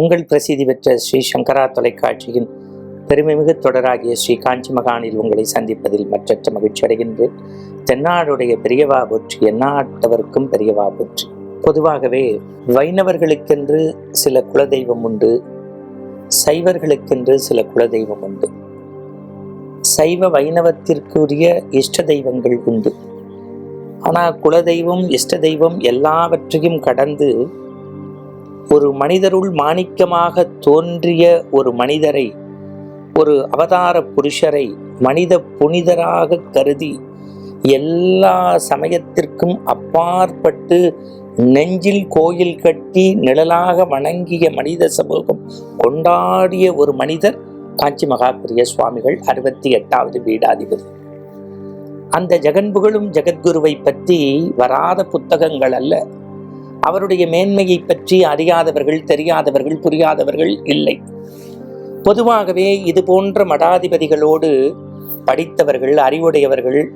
உங்கள் பிரசித்தி பெற்ற ஸ்ரீ சங்கரா தொலைக்காட்சியின் பெருமைமிகு தொடராகிய ஸ்ரீ காஞ்சி மகானில் உங்களை சந்திப்பதில் மற்றற்ற மகிழ்ச்சி அடைகின்றேன். தென்னாடுடைய பெரியவா போற்றி எந்நாட்டவருக்கும் பெரியவா போற்றி. பொதுவாகவே வைணவர்களுக்கென்று சில குலதெய்வம் உண்டு சைவர்களுக்கென்று சில குலதெய்வம் உண்டு. சைவ வைணவத்திற்குரிய இஷ்ட தெய்வங்கள் உண்டு. ஆனால் குலதெய்வம் இஷ்ட தெய்வம் எல்லாவற்றையும் கடந்து ஒரு மனிதருள் மாணிக்கமாக தோன்றிய ஒரு மனிதரை ஒரு அவதார புருஷரை மனித புனிதராக கருதி எல்லா சமயத்திற்கும் அப்பாற்பட்டு நெஞ்சில் கோயில் கட்டி நிழலாக வணங்கிய மனித சமூகம் கொண்டாடிய ஒரு மனிதர் காஞ்சி மகாபிரிய சுவாமிகள் அறுபத்தி எட்டாவது பீடாதிபதி. அந்த ஜெகன்புகழும் ஜெகத்குருவை பற்றி வராத புத்தகங்கள் அல்ல. அவருடைய மேன்மையை பற்றி அறியாதவர்கள் தெரியாதவர்கள் புரியாதவர்கள் இல்லை. பொதுவாகவே இது போன்ற மடாதிபதிகளோடு படித்தவர்கள் அறிவுடையவர்கள்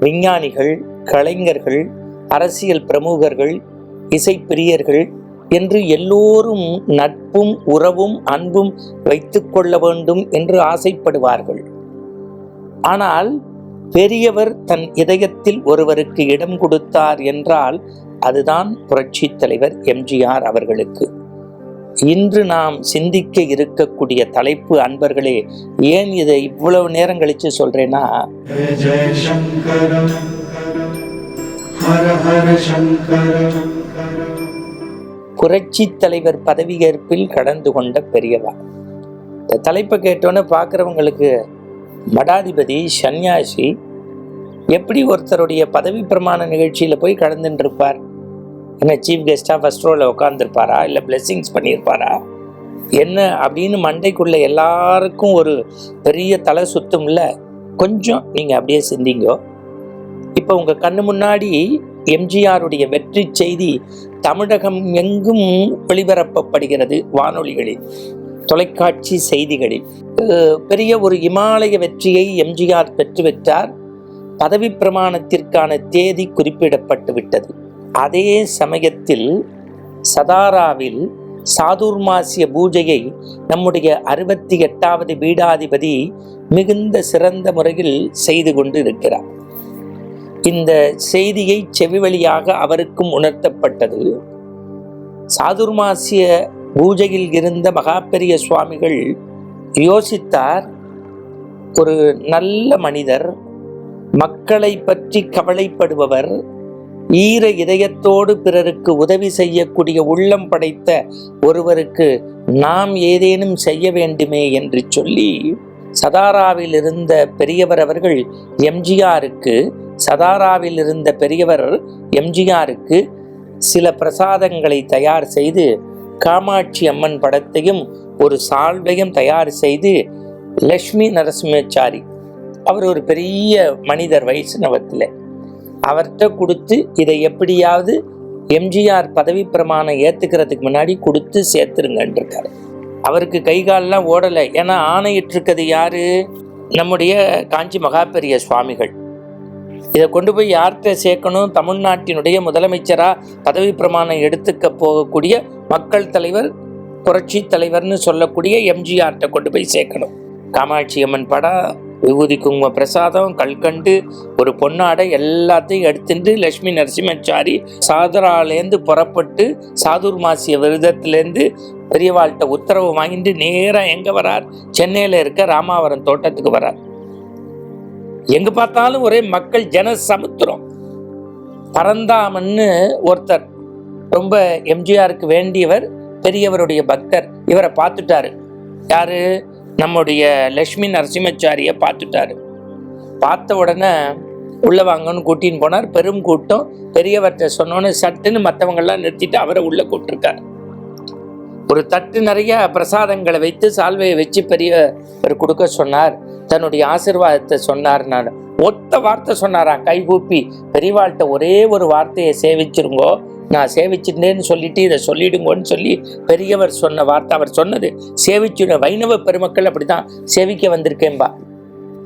விஞ்ஞானிகள் கலைஞர்கள் அரசியல் பிரமுகர்கள் இசைப்பிரியர்கள் என்று எல்லோரும் நட்பும் உறவும் அன்பும் வைத்துக்கொள்ள வேண்டும் என்று ஆசைப்படுவார்கள். ஆனால் பெரியவர் தன் இதயத்தில் ஒருவருக்கு இடம் கொடுத்தார் என்றால் அதுதான் புரட்சி தலைவர் எம்ஜிஆர் அவர்களுக்கு. இன்று நாம் சிந்திக்க இருக்கக்கூடிய தலைப்பு அன்பர்களே ஏன் இதை இவ்வளவு நேரம் கழிச்சு சொல்றேன்னா புரட்சி தலைவர் பதவியேற்பில் கடந்து கொண்ட பெரியவா இந்த தலைப்பை கேட்டோன்னே பார்க்குறவங்களுக்கு மடாதிபதி சன்னியாசி எப்படி ஒருத்தருடைய பதவி பிரமாண நிகழ்ச்சியில் போய் கலந்துட்டு இருப்பார் என்ன சீஃப் கெஸ்டாக ஃபஸ்ட் ரோவில் உட்காந்துருப்பாரா இல்லை பிளெஸ்ஸிங்ஸ் பண்ணியிருப்பாரா என்ன அப்படின்னு மண்டைக்குள்ளே எல்லாருக்கும் ஒரு பெரிய தலை சுத்தும்ல கொஞ்சம் நீங்கள் அப்படியே சிந்திங்கோ. இப்போ உங்கள் கண்ணு முன்னாடி எம்ஜிஆருடைய வெற்றி செய்தி தமிழகம் எங்கும் ஒளிபரப்பப்படுகிறது வானொலிகளில். தொலைக்காட்சி செய்திகளில். பெரிய ஒரு இமாலய வெற்றியை எம்ஜிஆர் பெற்றுவிட்டார். பதவி பிரமாணத்திற்கான தேதி குறிப்பிடப்பட்டு விட்டது. அதே சமயத்தில் சதாராவில் சாதுர்மாசிய பூஜையை நம்முடைய அறுபத்தி எட்டாவது பீடாதிபதி மிகுந்த சிறந்த முறையில் செய்து கொண்டு இருக்கிறார் இந்த செய்தியை செவி வழியாக அவருக்கும் உணர்த்தப்பட்டது. சாதுர்மாசிய பூஜையில் இருந்த மகாபெரிய சுவாமிகள் யோசித்தார் ஒரு நல்ல மனிதர் மக்களை பற்றி கவலைப்படுபவர் ஈர இதயத்தோடு பிறருக்கு உதவி செய்யக்கூடிய உள்ளம் படைத்த ஒருவருக்கு நாம் ஏதேனும் செய்ய வேண்டுமே என்று சொல்லி சதாராவில் இருந்த பெரியவர் அவர்கள் எம்ஜிஆருக்கு சதாராவில் இருந்த பெரியவர் எம்ஜிஆருக்கு சில பிரசாதங்களை தயார் செய்து காமாட்சி அம்மன் படத்தையும் ஒரு சால்வையும் தயார் செய்து லக்ஷ்மி நரசிம்மச்சாரி. அவர் ஒரு பெரிய மனிதர் வைஷ்ணவத்தில் அவர்கிட்ட கொடுத்து இதை எப்படியாவது எம்ஜிஆர் பதவி பிரமாணம் ஏற்றுக்கிறதுக்கு முன்னாடி கொடுத்து சேர்த்துருங்கன்றிருக்காரு அவருக்கு கைகாலெலாம் ஓடலை. ஏன்னா ஆணையிட்டிருக்கிறது யார்? நம்முடைய காஞ்சி மகாபெரிய சுவாமிகள். இதை கொண்டு போய் யார்கிட்ட சேர்க்கணும்? தமிழ்நாட்டினுடைய முதலமைச்சராக பதவி பிரமாணம் எடுத்துக்க போகக்கூடிய மக்கள் தலைவர் புரட்சி தலைவர்னு சொல்லக்கூடிய எம்ஜிஆர்கிட்ட கொண்டு போய் சேர்க்கணும். காமாட்சி அம்மன் படம் விபூதி குங்கும பிரசாதம் கல்கண்டு ஒரு பொன்னாடை எல்லாத்தையும் எடுத்துட்டு லட்சுமி நரசிம்மச்சாரி சாதராலேருந்து புறப்பட்டு சாதுர் மாசிய விரதத்திலேருந்து பெரியவாள்கிட்ட உத்தரவு வாங்கிட்டு நேராக எங்கே வரார்? சென்னையில் இருக்க ராமாவரம் தோட்டத்துக்கு வரார். எங்கே பார்த்தாலும் ஒரே மக்கள் ஜன சமுத்திரம் பரந்தாமன்னு ஒருத்தர் ரொம்ப எம்ஜிஆருக்கு வேண்டியவர் பெரியவருடைய பக்தர் இவரை பார்த்துட்டாரு. யாரு? நம்முடைய லக்ஷ்மி நரசிம்மச்சாரியை பார்த்துட்டாரு. பார்த்த உடனே உள்ள வாங்கன்னு கூட்டின்னு போனார். பெரும் கூட்டம். பெரியவர்கிட்ட சொன்னோன்னு சட்டுன்னு மற்றவங்கள்லாம் நிறுத்திட்டு அவரை உள்ள கூப்பிட்டுருக்காரு. ஒரு தட்டு நிறைய பிரசாதங்களை வைத்து சால்வையை வச்சு பெரியவர் கொடுக்க சொன்னார். தன்னுடைய ஆசிர்வாதத்தை சொன்னார் நான். ஒத்த வார்த்தை சொன்னாராம் கைகூப்பி பெரியவாள்கிட்ட ஒரே ஒரு வார்த்தையை சேவிச்சிருங்கோ. நான் சேவிச்சிருந்தேன்னு சொல்லிட்டு இதை சொல்லிடுங்கோன்னு சொல்லி பெரியவர் சொன்ன வார்த்தை அவர் சொன்னது. சேவிச்சுட வைணவ பெருமக்கள் அப்படிதான் சேவிக்க வந்திருக்கேன்பா.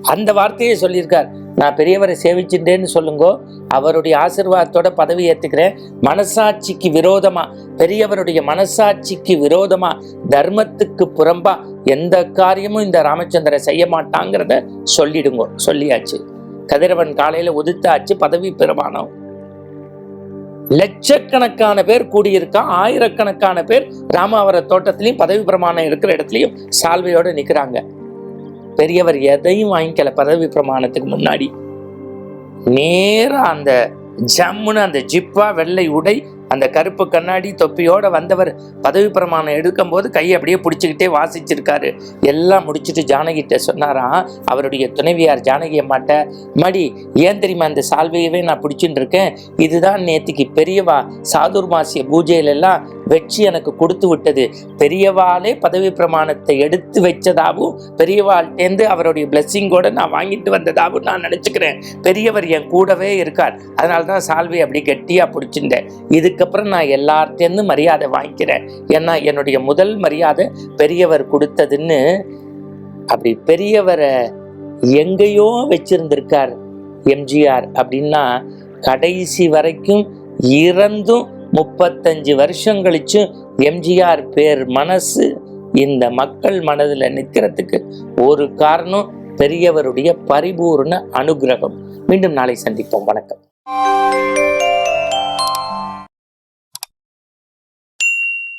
அந்த வார்த்தையை சொல்லியிருக்கார். நான் பெரியவரை சேவிச்சுட்டேன்னு சொல்லுங்கோ அவருடைய ஆசிர்வாதத்தோட பதவி ஏற்றுக்கிறேன் மனசாட்சிக்கு விரோதமாக பெரியவருடைய மனசாட்சிக்கு விரோதமாக தர்மத்துக்கு புறம்பா எந்த காரியமும் இந்த ராமச்சந்திரன் செய்ய மாட்டாங்கிறத சொல்லிடுங்கோ. சொல்லியாச்சு. கதிரவன் காலையில் உதித்தாச்சு பதவி பிரமாணம் லட்சக்கணக்கான பேர் கூடியிருக்கான் ஆயிரக்கணக்கான பேர் ராமாவர தோட்டத்திலையும் பதவி பிரமாணம் இருக்கிற இடத்துலையும் சால்வையோடு நிற்கிறாங்க பெரியவர் எதையும் வாங்கிக்கல பதவி பிரமாணத்துக்கு முன்னாடி. நேராக அந்த ஜம்முன்னு அந்த ஜிப்பா வெள்ளை உடை அந்த கருப்பு கண்ணாடி தொப்பியோட வந்தவர் பதவி பிரமாணம் எடுக்கும்போது கையை அப்படியே பிடிச்சிக்கிட்டே வாசிச்சிருக்காரு. எல்லாம் முடிச்சுட்டு ஜானகிட்ட சொன்னாராம் அவருடைய துணைவியார் ஜானகி அம்மாட்ட மடி ஏன் தெரியுமா அந்த சால்வையவே நான் பிடிச்சின்னு இருக்கேன்? இதுதான் நேத்திக்கு பெரியவா சாதுர் மாசிய பூஜையிலெல்லாம் வச்சு எனக்கு கொடுத்து விட்டது. பெரியவாளே பதவி பிரமாணத்தை எடுத்து வச்சதாகவும் பெரியவாள்கிட்டேருந்து அவருடைய பிளெஸ்ஸிங்கோட நான் வாங்கிட்டு வந்ததாகவும் நான் நினச்சிக்கிறேன். பெரியவர் என் கூடவே இருக்கார். அதனால தான் சால்வை அப்படி கெட்டியாக பிடிச்சிருந்தேன். இதுக்கு அதுக்கப்புறம் நான் எல்லார்ட்டேருந்து மரியாதை வாங்கிக்கிறேன். ஏன்னா என்னுடைய முதல் மரியாதை பெரியவர் கொடுத்ததுன்னு அப்படி பெரியவரை எங்கேயோ வச்சிருந்திருக்கார் எம்ஜிஆர் அப்படின்னா கடைசி வரைக்கும் இறந்தும் முப்பத்தஞ்சு வருஷம் கழிச்சு எம்ஜிஆர் பேர் மனசு இந்த மக்கள் மனதில் நிற்கிறதுக்கு ஒரு காரணம் பெரியவருடைய பரிபூர்ண அனுகிரகம். மீண்டும் நாளை சந்திப்போம். வணக்கம்.